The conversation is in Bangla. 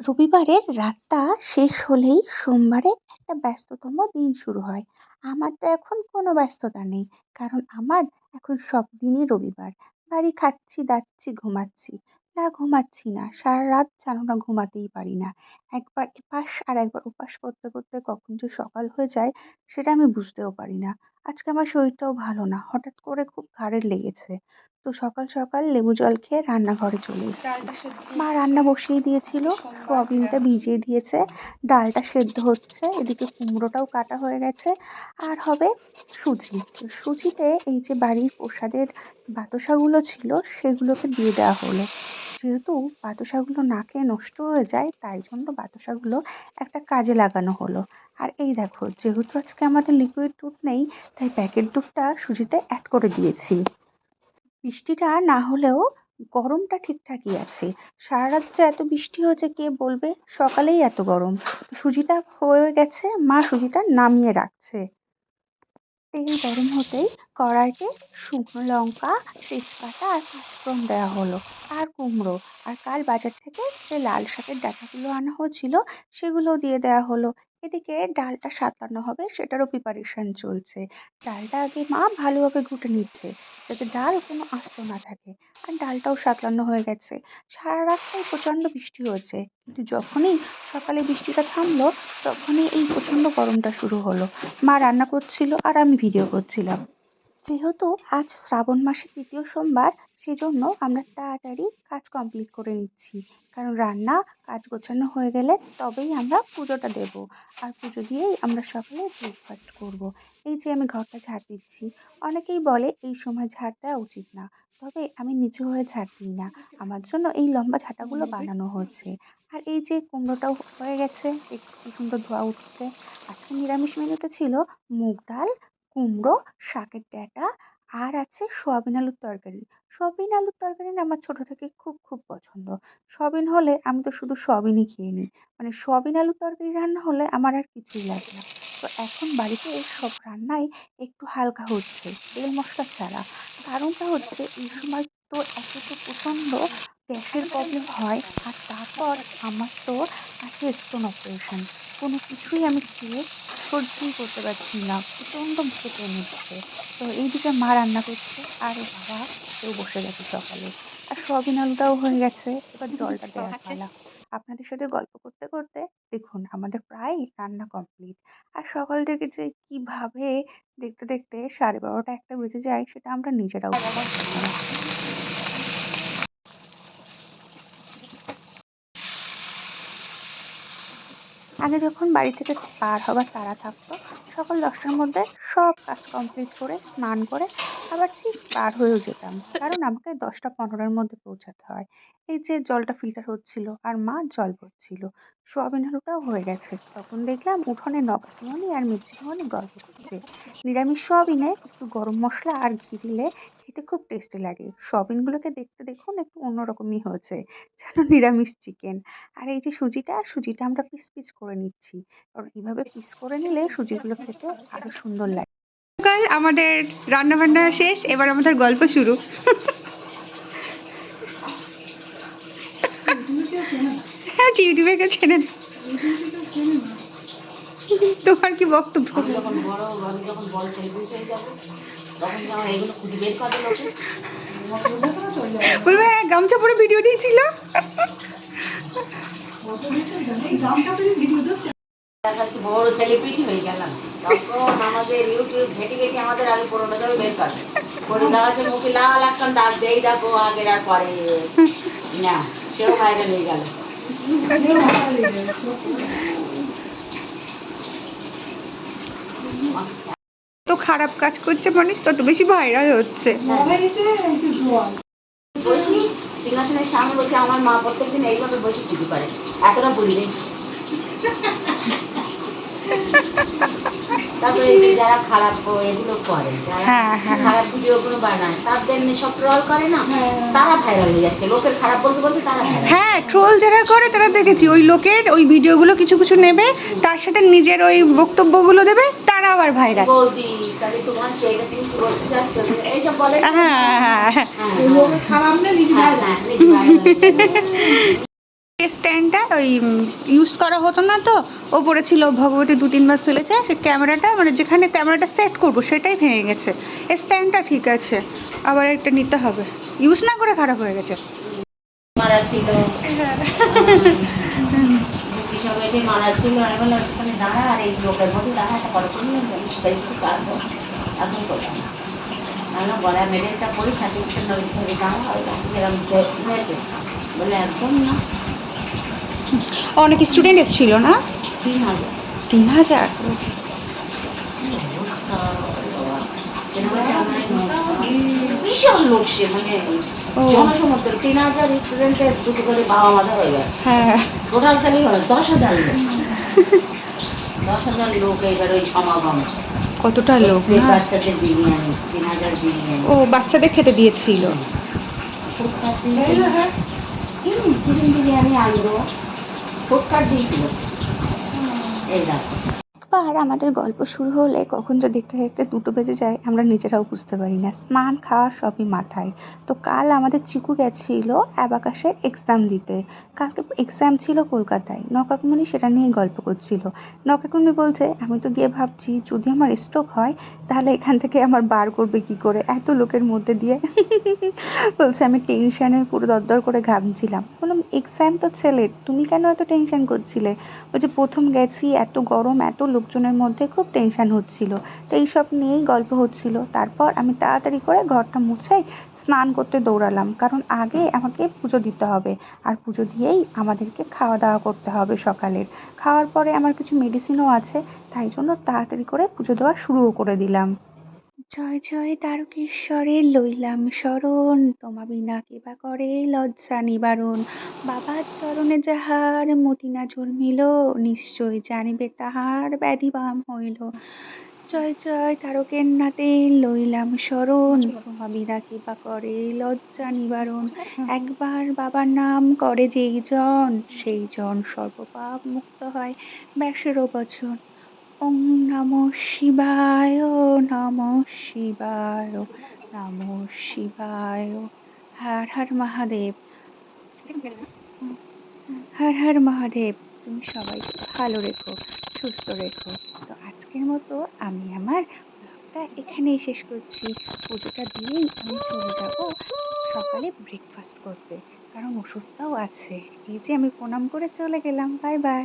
রবিবারের রাতটা শেষ হলেই সোমবারে একটা ব্যস্ততম দিন শুরু হয়। আমার তো এখন কোনো ব্যস্ততা নেই, কারণ আমার এখন সব দিনই রবিবার। বাড়ি খাচ্ছি, দাচ্ছি, ঘুমাচ্ছি। না ঘুমাচ্ছি না। সারা রাত জানো না ঘুমাতেই পারি না। একবার এপাশ আর একবার ওপাশ করতে করতে কখন যে সকাল হয়ে যায়, সেটা আমি বুঝতেও পারি না। আজকে আমার শরীরটাও ভালো না। হঠাৎ করে খুব ঘাড়ের লেগেছে। তো সকাল সকাল লেবু জল খেয়ে রান্নাঘরে চলে এসেছি। মা রান্না বসিয়ে দিয়েছিল। সোয়াবিনটা ভিজিয়ে দিয়েছে। ডালটা সেদ্ধ হচ্ছে। এদিকে কুমড়োটাও কাটা হয়ে গেছে। আর হবে সুজি। তো সুজিতে এই যে বাড়ির প্রসাদের বাতাসাগুলো ছিল সেগুলোকে দিয়ে দেওয়া হলো। যেহেতু বাতাসাগুলো না খেয়ে নষ্ট হয়ে যায় তাই জন্য বাতাসাগুলো একটা কাজে লাগানো হলো। আর এই দেখো যেহেতু আজকে আমাদের লিকুইড দুধ নেই তাই প্যাকেট দুধটা সুজিতে অ্যাড করে দিয়েছি। বৃষ্টিটা না হলেও গরমটা ঠিকঠাকই আছে। সারা রাত যে এত বৃষ্টি হয়েছে কে বলবে? সকালেই এত গরম। সুজিটা হয়ে গেছে, মা সুজিটা নামিয়ে রাখছে। তেল গরম হতেই কড়াইতে শুকনো লঙ্কা, তেজপাতা আর পাঁচফোড়ন দেওয়া হলো, আর কুমড়ো। আর কাল বাজার থেকে যে লাল শাকের ডাঁটাগুলো আনা হয়েছিল, সেগুলোও দিয়ে দেওয়া হলো। এদিকে ডালটা সাঁতলানো হবে, সেটারও প্রিপারেশন চলছে। ডালটা আগে মা ভালোভাবে ঘুটে নিচ্ছে, যাতে ডাল কোনো আস্ত না থাকে। আর ডালটাও সাঁতলানো হয়ে গেছে। সারা রাতটাই প্রচণ্ড বৃষ্টি হয়েছে। কিন্তু যখনই সকালে বৃষ্টিটা থামলো, তখনই এই প্রচণ্ড গরমটা শুরু হলো। মা রান্না করছিল আর আমি ভিডিও করছিলাম। যেহেতু আজ শ্রাবণ মাসের তৃতীয় সোমবার, সেজন্য আমরা তাড়াতাড়ি কাজ কমপ্লিট করে নিচ্ছি। কারণ রান্না, কাজ গোছানো হয়ে গেলে তবেই আমরা পুজোটা দেব। আর পুজো দিয়েই আমরা সকালে ব্রেকফাস্ট করব। এই যে আমি ঘরটা ঝাড় দিচ্ছি, অনেকেই বলে এই সময় ঝাড় দেওয়া উচিত না। তবে আমি নিচু হয়ে ঝাড় দিই না। আমার জন্য এই লম্বা ঝাঁটাগুলো বানানো হয়েছে আর এই যে কুমড়োটাও হয়ে গেছে কি সুন্দর ধোয়া উঠছে। আজকে নিরামিষ মেনুতে ছিল মুগ ডাল কুমড়ো, শাকের ডাঁটা আর আছে সয়াবিন আলুর তরকারি। সয়াবিন আলুর তরকারি না আমার ছোটো থেকে খুব খুব পছন্দ। সয়াবিন হলে আমি তো শুধু সয়াবিনই খেয়ে নিই। মানে সয়াবিন আলুর তরকারি রান্না হলে আমার আর কিছুই লাগে না। তো এখন বাড়িতে সব রান্নাই একটু হালকা হচ্ছে, তেল মশলা ছাড়া। কারণটা হচ্ছে এই সময় তো একে তো প্রচণ্ড গ্যাসের প্রবলেম হয় আর তারপর আমার তো আছে স্টোন অপারেশন কোনো কিছুই আমি খেয়ে সহ্যই করতে পারছি না। প্রচণ্ড মুখে পেন হচ্ছে তো এইদিকে মা রান্না করছে আর বাবা কেউ বসে গেছে সকালে। আর সয়াবিন আলুটাও হয়ে গেছে এবার জলটা দেওয়ার পালা। আপনাদের সাথে গল্প করতে করতে দেখুন আমাদের প্রায় রান্না কমপ্লিট আর সকাল থেকে যে কীভাবে দেখতে দেখতে সাড়ে বারোটা একটা বেজে যায় সেটা আমরা নিজেরাও বুঝতে পারছি না আগে যখন বাড়ি থেকে পার হবার তারা থাকতো, সকাল দশটার মধ্যে সব কাজ কমপ্লিট করে, স্নান করে আবার ঠিক পার হয়েও যেতাম। কারণ আমাকে দশটা পনেরোর মধ্যে পৌঁছাতে হয়। এই যে জলটা ফিল্টার হচ্ছিল আর মা জল ভরছিল, সোয়াবিন আলুটাও হয়ে গেছে। তখন দেখলাম উঠোনে নবাবমণি আর মির্চিমণি গল্প করছে। নিরামিষ সোয়াবিনে একটু গরম মশলা আর ঘি দিলে খেতে খুব টেস্টি লাগে। সোয়াবিনগুলোকে দেখতে দেখুন একটু অন্যরকমই হয়েছে, যেন নিরামিষ চিকেন আর এই যে সুজিটা সুজিটা আমরা পিস পিস করে নিচ্ছি। কারণ এইভাবে পিস করে নিলে সুজিগুলো খেতে আরও সুন্দর লাগে। সকাল আমাদের রান্না বান্না শেষ এবার আমাদের গল্প শুরু। হ্যাঁ ইউটিউবে কেউ চেনে না। তোমার কি বক্তব্য? বলবে "হ্যাঁ, গামছা পরে ভিডিও দিয়েছিল। দেখা বড় সেলিব্রিটি হয়ে গেলাম। তখন আমাদের ইউটিউব ঘেটে ঘেটে আমাদের আগে পুরোনো যাবে বের করে করে দেখা মুখে লাল একখান দাগ দেই দেখো আগের আর পরে। না সেও ভাইরাল গেল। তো খারাপ কাজ করছে মানুষ তত বেশি ভাইরাল হচ্ছে। বসি সিংহাসনের সামনে বসে আমার মা প্রত্যেকদিন এইভাবে বসে চুরি করে। এতটা বলি রে তারপরে এই যে যারা খারাপ এগুলো করে যারা হ্যাঁ, হ্যাঁ। খারাপ ভিডিও গুলো বানায় তাদের সব ট্রল করে না? তারা ভাইরাল হয়ে যাচ্ছে লোকের খারাপ বলতে বলতে তারা হ্যাঁ ট্রোল যারা করে তারা দেখেছি ওই লোকের ওই ভিডিওগুলো কিছু কিছু নেবে তার সাথে নিজের ওই বক্তব্যগুলো দেবে তারা আবার ভাইরাল বৌদি তাহলে তোমার কে এটা তুমি বলতে চাচ্ছ? এইসব বলে হ্যাঁ হ্যাঁ হ্যাঁ। হ্যাঁ, হ্যাঁ। হ্যাঁ, হ্যাঁ, নিজে হয়ে যায়। স্ট্যান্ডটা ওই ইউজ করা হতো না তো ওপরে ছিল ভগবতী দু তিনবার ফেলেছে, সে ক্যামেরাটা মানে যেখানে ক্যামেরাটা সেট করব, সেটাই ভেঙে গেছে। স্ট্যান্ডটা ঠিক আছে, আবার একটা নিতে হবে। ইউজ না করে খারাপ হয়ে গেছে। মারা ছিল। মারা ছিল বলে একদম না। অনেক স্টুডেন্ট এসেছিল না? তিন হাজার। তিন হাজার বিশাল লোক সে মানে। তিন হাজার স্টুডেন্টের দুটো করে বাবা মাদের হয়ে গেল। হ্যাঁ। টোটাল তাহলে দশ হাজার লোক। দশ হাজার লোক এবার ওই সমাগম। কতটা লোক বাচ্চাদের বিরিয়ানি তিন হাজার বিরিয়ানি। ও বাচ্চাদের খেতে দিয়েছিল। চিকেন বিরিয়ানি আলু। দেওয়া ফুটকাট দিয়েছিল এই দেখো একবার আমাদের গল্প শুরু হলে কখন যে দেখতে দেখতে দুটো বেজে যায়, আমরা নিজেরাও বুঝতে পারি না। স্নান, খাওয়া সবই মাথায়। তো কাল আমাদের চিকু গেছিল অ্যাবাকাসের এক্সাম দিতে। কালকে এক্সাম ছিল কলকাতায়। নকাকুমনি সেটা নিয়ে গল্প করছিল। নকাকুমনি বলছে, আমি তো গিয়ে ভাবছি, যদি আমার স্ট্রোক হয়, তাহলে এখান থেকে আমার বার করবে কি করে? এত লোকের মধ্যে দিয়ে। বলছে, আমি টেনশানে পুরো দরদর করে ঘামছিলাম। বললাম এক্সাম তো ছেলের, তুমি কেন এত টেনশন করছিলে? বলছে, প্রথম গেছি, এত গরম, এত লোকজনের মধ্যে খুব টেনশান হচ্ছিল। তো এইসব নিয়েই গল্প হচ্ছিল। তারপর আমি তাড়াতাড়ি করে ঘরটা মুছে স্নান করতে দৌড়ালাম। কারণ আগে আমাকে পুজো দিতে হবে। আর পুজো দিয়েই আমাদেরকে খাওয়া দাওয়া করতে হবে সকালের। খাওয়ার পরে আমার কিছু মেডিসিনও আছে। তাই জন্য তাড়াতাড়ি করে পুজো দেওয়া শুরুও করে দিলাম। জয় জয় তারকেশ্বরে লইলাম শরণ। তোমা বিনা কেবা করে লজ্জা নিবারণ। বাবার চরণে যাহার মতি না জন্মিল, নিশ্চয় জানিবে তাহার ব্যাধি বাম হইল। জয় জয় তারকের নাতে লইলাম শরণ। বিনা কৃপা করে লজ্জা নিবারণ। একবার বাবার নাম করে যেই জন, সেই জন সর্বপাপ মুক্ত হয়। ব্যাসেরও বচন। ওং নমঃ শিবায় নমঃ শিবায় নমঃ শিবায়। হর হর মহাদেব। হর হর মহাদেব, তুমি সবাইকে ভালো রেখো, সুস্থ রেখো। তো আজকের মতো আমি আমার ব্লগটা এখানেই শেষ করছি। পুজোটা দিয়েই আমি চলে যাব সকালে ব্রেকফাস্ট করতে। কারণ ওষুধটাও আছে। এই যে আমি প্রণাম করে চলে গেলাম। Bye bye.